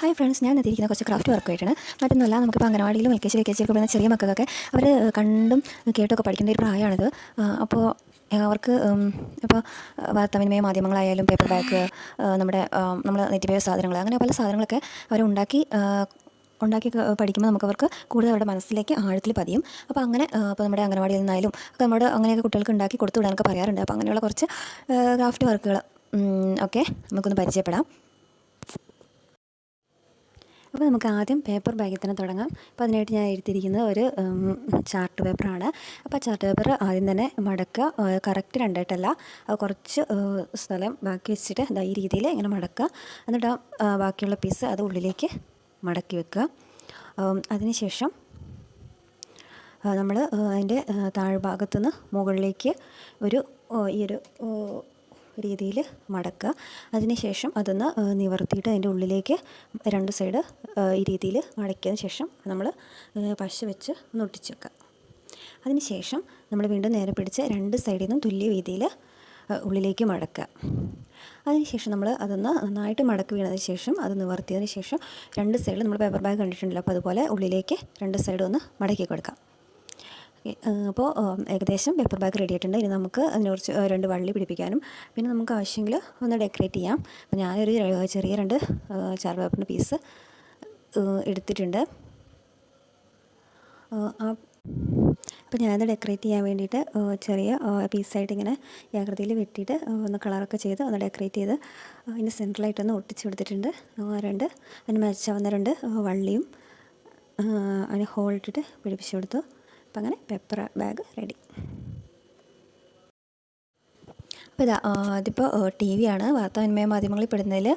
Hi friends ഞാൻ എത്തിയിരിക്കുന്ന കുറച്ച് craft work ആയിട്ടാണ് മറ്റൊന്നുമല്ല നമുക്കിപ്പോൾ അംഗനവാടിയിലും L K G L K ജിയൊക്കെ പഠിക്കുന്ന ചെറിയ മക്കൾക്കൊക്കെ അവർ കണ്ടും കേട്ടൊക്കെ പഠിക്കേണ്ട ഒരു പ്രായമാണിത്. അപ്പോൾ അവർക്ക് ഇപ്പോൾ വാർത്താവിനിമയ മാധ്യമങ്ങളായാലും പേപ്പർ ബാഗ് നമ്മുടെ നമ്മൾ നിത്യപയോഗ സാധനങ്ങൾ അങ്ങനെ പല സാധനങ്ങളൊക്കെ അവർ ഉണ്ടാക്കി ഉണ്ടാക്കി പഠിക്കുമ്പോൾ നമുക്ക് അവർക്ക് കൂടുതൽ അവരുടെ മനസ്സിലേക്ക് ആഴത്തിൽ പതിയും. അപ്പോൾ അങ്ങനെ ഇപ്പോൾ നമ്മുടെ അംഗനവാടിയിൽ നിന്നായാലും ഒക്കെ നമ്മുടെ അങ്ങനെയൊക്കെ കുട്ടികൾക്ക് ഉണ്ടാക്കി കൊടുത്തു വിടാനൊക്കെ പറയാറുണ്ട്. അപ്പോൾ അങ്ങനെയുള്ള കുറച്ച് ക്രാഫ്റ്റ് വർക്കുകൾ ഒക്കെ നമുക്കൊന്ന് പരിചയപ്പെടാം. അപ്പോൾ നമുക്ക് ആദ്യം പേപ്പർ ബാഗിൽ തന്നെ തുടങ്ങാം. അപ്പോൾ അതിനായിട്ട് ഞാൻ എടുത്തിരിക്കുന്നത് ഒരു ചാർട്ട് പേപ്പറാണ്. അപ്പോൾ ചാർട്ട് പേപ്പർ ആദ്യം തന്നെ മടക്കുക. കറക്റ്റ് രണ്ടായിട്ടല്ല. കുറച്ച് സ്ഥലം ബാക്കി വെച്ചിട്ട് ദാ ഈ രീതിയിൽ ഇങ്ങനെ മടക്കുക. എന്നിട്ട് ബാക്കിയുള്ള പീസ് അത് ഉള്ളിലേക്ക് മടക്കി വെക്കുക. അതിനുശേഷം നമ്മൾ അതിന്റെ താഴ്ഭാഗത്തുനിന്ന് മുകളിലേക്ക് ഒരു ഈ ഒരു രീതിയിൽ മടക്കുക. അതിനുശേഷം അതൊന്ന് നിവർത്തിയിട്ട് അതിന്റെ ഉള്ളിലേക്ക് രണ്ട് സൈഡ് ഈ രീതിയിൽ മടക്കിയതിന് ശേഷം നമ്മൾ പശ വെച്ച് ഒന്ന് അതിനുശേഷം നമ്മൾ വീണ്ടും നേരെ പിടിച്ച് രണ്ട് സൈഡിൽ നിന്നും തുല്യ രീതിയിൽ ഉള്ളിലേക്ക് മടക്കുക. അതിനുശേഷം നമ്മൾ അതൊന്ന് നന്നായിട്ട് മടക്കി വീണതിന് ശേഷം അത് നിവർത്തിയതിന് ശേഷം രണ്ട് സൈഡിൽ നമ്മൾ പേപ്പർ ബാഗ് കണ്ടിട്ടുണ്ടല്ലോ അപ്പോൾ അതുപോലെ ഉള്ളിലേക്ക് രണ്ട് സൈഡും ഒന്ന് മടക്കി കൊടുക്കാം അപ്പോൾ ഏകദേശം പേപ്പർ ബാഗ് റെഡി ആയിട്ടുണ്ട്. ഇനി നമുക്ക് അതിനെ കുറിച്ച് രണ്ട് വള്ളി പിടിപ്പിക്കാനും. പിന്നെ നമുക്ക് ആവശ്യമെങ്കിൽ ഒന്ന് ഡെക്കറേറ്റ് ചെയ്യാം. അപ്പോൾ ഞാനൊരു ചെറിയ രണ്ട് ചാർ പേപ്പറിന്റെ പീസ് എടുത്തിട്ടുണ്ട്. അപ്പോൾ ഞാനത് ഡെക്കറേറ്റ് ചെയ്യാൻ വേണ്ടിയിട്ട് ചെറിയ പീസായിട്ട് ഇങ്ങനെ ഈ ആകൃതിയിൽ വെട്ടിയിട്ട് ഒന്ന് കളറൊക്കെ ചെയ്ത് ഒന്ന് ഡെക്കറേറ്റ് ചെയ്ത് അതിന്റെ സെൻട്രലായിട്ടൊന്ന് ഒട്ടിച്ച് കൊടുത്തിട്ടുണ്ട്. രണ്ട് അതിന് മാച്ചാവുന്ന രണ്ട് വള്ളിയും അതിന് ഹോൾ ഇട്ടിട്ട് പിടിപ്പിച്ച് കൊടുത്തു. അപ്പം അങ്ങനെ പേപ്പർ ബാഗ് റെഡി അപ്പോൾ ഇതാ അതിപ്പോൾ ടി വി ആണ്. വാർത്താവിനിമയ മാധ്യമങ്ങളിൽ പെടുന്നതിൽ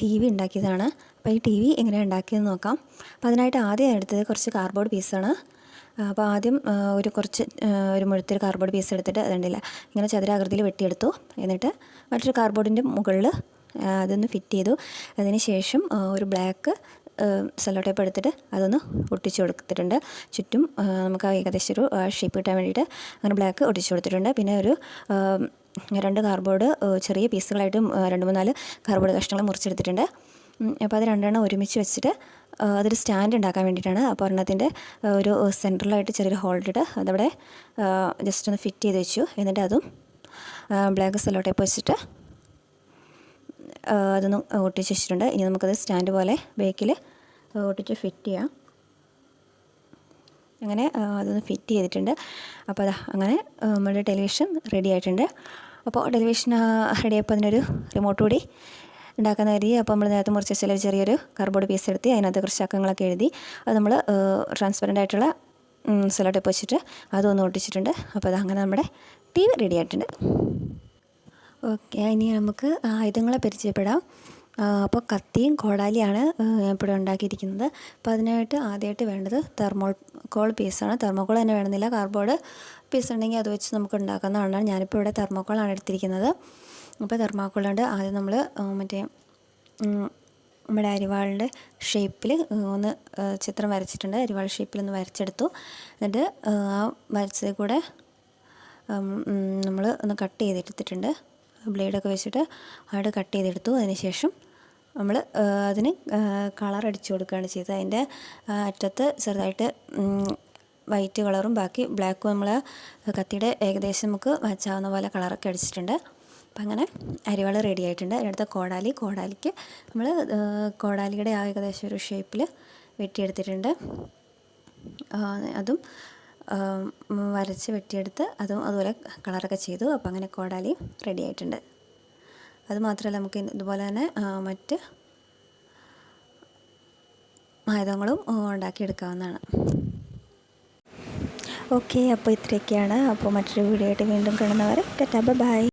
ടി വി ഉണ്ടാക്കിയതാണ്. അപ്പോൾ ഈ ടി വി എങ്ങനെയാണ് ഉണ്ടാക്കിയതെന്ന് നോക്കാം. അപ്പോൾ അതിനായിട്ട് ആദ്യം എടുത്തത് കുറച്ച് കാർഡ്ബോർഡ് പീസാണ് അപ്പോൾ ആദ്യം ഒരു കുറച്ച് ഒരു മുഴുത്തൊരു കാർഡ്ബോർഡ് പീസ് എടുത്തിട്ട് അതുണ്ടല്ല ഇങ്ങനെ ചതുരാകൃതിയിൽ വെട്ടിയെടുത്തു. എന്നിട്ട് മറ്റൊരു കാർഡ്ബോർഡിന്റെ മുകളിൽ അതൊന്ന് ഫിറ്റ് ചെയ്തു. അതിന് ശേഷം ഒരു ബ്ലാക്ക് സെല്ലോ ടേപ്പ് എടുത്തിട്ട് അതൊന്ന് ഒട്ടിച്ചു കൊടുത്തിട്ടുണ്ട്. ചുറ്റും നമുക്ക് ഏകദേശം ഒരു ഷേപ്പ് കിട്ടാൻ വേണ്ടിയിട്ട് അങ്ങനെ ബ്ലാക്ക് ഒട്ടിച്ചു കൊടുത്തിട്ടുണ്ട്. പിന്നെ ഒരു രണ്ട് കാർബോർഡ് ചെറിയ പീസുകളായിട്ടും രണ്ട് മൂന്നാൽ കാർബോർഡ് കഷ്ണങ്ങൾ മുറിച്ചെടുത്തിട്ടുണ്ട്. അപ്പോൾ അത് രണ്ടെണ്ണം ഒരുമിച്ച് വെച്ചിട്ട് അതൊരു സ്റ്റാൻഡ് ഉണ്ടാക്കാൻ വേണ്ടിയിട്ടാണ്. അപ്പോൾ ഒരെണ്ണത്തിന്റെ ഒരു സെൻട്രലായിട്ട് ചെറിയൊരു ഹോൾഡിട്ട് അതവിടെ ജസ്റ്റ് ഒന്ന് ഫിറ്റ് ചെയ്ത് വെച്ചു. എന്നിട്ട് അതും ബ്ലാക്ക് സെല്ലോ ടേപ്പ് വെച്ചിട്ട് അതൊന്ന് ഒട്ടിച്ച് വെച്ചിട്ടുണ്ട്. ഇനി നമുക്കത് സ്റ്റാൻഡ് പോലെ ബേക്കിൽ ഒട്ടിച്ച് ഫിറ്റ് ചെയ്യാം. അങ്ങനെ അതൊന്ന് ഫിറ്റ് ചെയ്തിട്ടുണ്ട്. അപ്പോൾ അതാ അങ്ങനെ നമ്മുടെ ടെലിവിഷൻ റെഡി ആയിട്ടുണ്ട്. അപ്പോൾ ടെലിവിഷൻ റെഡി ആയപ്പോൾ അതിനൊരു റിമോട്ട് കൂടി ഉണ്ടാക്കുന്ന കരുതി. അപ്പോൾ നമ്മൾ നേരത്തെ മുറിച്ച് വെച്ചാൽ ചെറിയൊരു കാർബോർഡ് പീസ് എടുത്ത് അതിനകത്ത് കുറച്ച് അക്കങ്ങളൊക്കെ എഴുതി അത് നമ്മൾ ട്രാൻസ്പെറന്റ് ആയിട്ടുള്ള സെലോ വെച്ചിട്ട് അതൊന്ന് ഒട്ടിച്ചിട്ടുണ്ട്. അപ്പോൾ അത് അങ്ങനെ നമ്മുടെ ടി വി റെഡി ആയിട്ടുണ്ട്. ഓക്കെ ഇനി നമുക്ക് ആയുധങ്ങളെ പരിചയപ്പെടാം. അപ്പോൾ കത്തിയും കോടാലിയാണ് ഇവിടെ ഉണ്ടാക്കിയിരിക്കുന്നത്. അപ്പോൾ അതിനായിട്ട് ആദ്യമായിട്ട് വേണ്ടത് തെർമോക്കോൾ പീസാണ് തെർമോകോൾ തന്നെ വേണമെന്നില്ല. കാർഡ്ബോർഡ് പീസ് ഉണ്ടെങ്കിൽ അത് വെച്ച് നമുക്ക് ഉണ്ടാക്കാവുന്നതാണ് ഞാനിപ്പോൾ ഇവിടെ തെർമോക്കോളാണ് എടുത്തിരിക്കുന്നത്. അപ്പോൾ തെർമോക്കോൾ കൊണ്ട് ആദ്യം നമ്മൾ മറ്റേ നമ്മുടെ അരിവാളിന്റെ ഷേപ്പിൽ ഒന്ന് ചിത്രം വരച്ചിട്ടുണ്ട്. അരിവാൾ ഷേപ്പിൽ ഒന്ന് വരച്ചെടുത്തു. എന്നിട്ട് ആ വരച്ചതിൽ കൂടെ നമ്മൾ ഒന്ന് കട്ട് ചെയ്തെടുത്തിട്ടുണ്ട്. ബ്ലേഡൊക്കെ വെച്ചിട്ട് അവിടെ കട്ട് ചെയ്തെടുത്തു. അതിനുശേഷം നമ്മൾ അതിന് കളർ അടിച്ചു കൊടുക്കുകയാണ് ചെയ്തത്. അതിന്റെ അറ്റത്ത് ചെറുതായിട്ട് വൈറ്റ് കളറും ബാക്കി ബ്ലാക്കും നമ്മൾ കത്തിയുടെ ഏകദേശം നമുക്ക് വച്ചാവുന്ന പോലെ കളറൊക്കെ അടിച്ചിട്ടുണ്ട്. അപ്പം അങ്ങനെ അരിവാൾ റെഡി ആയിട്ടുണ്ട്. അതിനടുത്ത് കോടാലി കോടാലിക്ക് നമ്മൾ കോടാലിയുടെ ആ ഏകദേശം ഒരു ഷേപ്പിൽ വെട്ടിയെടുത്തിട്ടുണ്ട്. അതും വരച്ച് വെട്ടിയെടുത്ത് അതും അതുപോലെ കളറൊക്കെ ചെയ്തു. അപ്പോൾ അങ്ങനെ കോടാലി റെഡി ആയിട്ടുണ്ട്. അതുമാത്രമല്ല നമുക്ക് ഇതുപോലെ തന്നെ മറ്റ് ആയുധങ്ങളും ഉണ്ടാക്കിയെടുക്കാവുന്നതാണ്. ഓക്കെ അപ്പോൾ ഇത്രയൊക്കെയാണ്. അപ്പോൾ മറ്റൊരു വീഡിയോ ആയിട്ട് വീണ്ടും കാണുന്നവരെ ടാറ്റാ ബൈ.